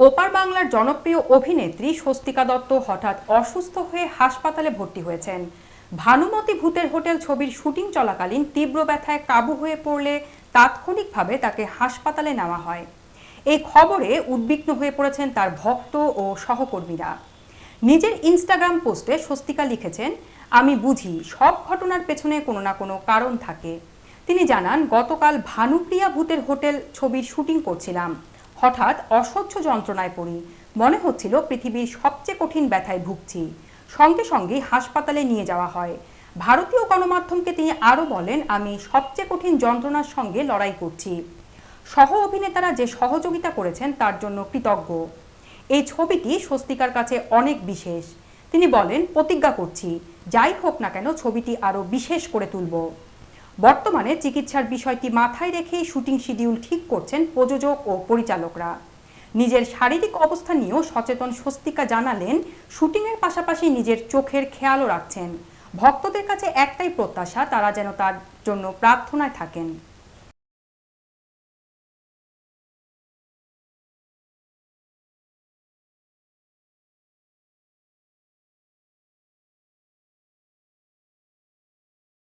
ওপার বাংলার জনপ্রিয় অভিনেত্রী স্বস্তিকা দত্ত হঠাৎ অসুস্থ হয়ে হাসপাতালে ভর্তি হয়েছেন। ভানুমতি ভূতের হোটেল ছবির শুটিং চলাকালীন তীব্র ব্যথায় কাবু হয়ে পড়লে তাৎক্ষণিকভাবে তাকে হাসপাতালে নেওয়া হয়। এই খবরে উদ্বিগ্ন হয়ে পড়েছেন তার ভক্ত ও সহকর্মীরা। নিজের ইনস্টাগ্রাম পোস্টে স্বস্তিকা লিখেছেন, আমি বুঝি সব ঘটনার পেছনে কোনো না কোনো কারণ থাকে। তিনি জানান, গতকাল ভানুপ্রিয়া ভূতের হোটেল ছবির শুটিং করছিলাম। হঠাৎ অসহ্য যন্ত্রণায় পড়ি। মনে হচ্ছিল পৃথিবীর সবচেয়ে কঠিন ব্যথায় ভুগছি। সঙ্গে সঙ্গে হাসপাতালে নিয়ে যাওয়া হয়। ভারতীয় গণমাধ্যমকে তিনি আরও বলেন, আমি সবচেয়ে কঠিন যন্ত্রণার সঙ্গে লড়াই করছি। সহ অভিনেতারা যে সহযোগিতা করেছেন, তার জন্য কৃতজ্ঞ। এই ছবিটি স্বস্তিকার কাছে অনেক বিশেষ। তিনি বলেন, প্রতিজ্ঞা করছি। যাই হোক না কেন, ছবিটি আরও বিশেষ করে তুলব। বর্তমানে চিকিৎসার বিষয়টি মাথায় রেখেই শুটিং শিডিউল ঠিক করছেন প্রযোজক ও পরিচালকরা। নিজের শারীরিক অবস্থা নিয়েও সচেতন স্বস্তিকা জানালেন, শুটিংয়ের পাশাপাশি নিজের চোখের খেয়ালও রাখছেন। ভক্তদের কাছে একটাই প্রত্যাশা, তারা যেন তার জন্য প্রার্থনায় থাকেন।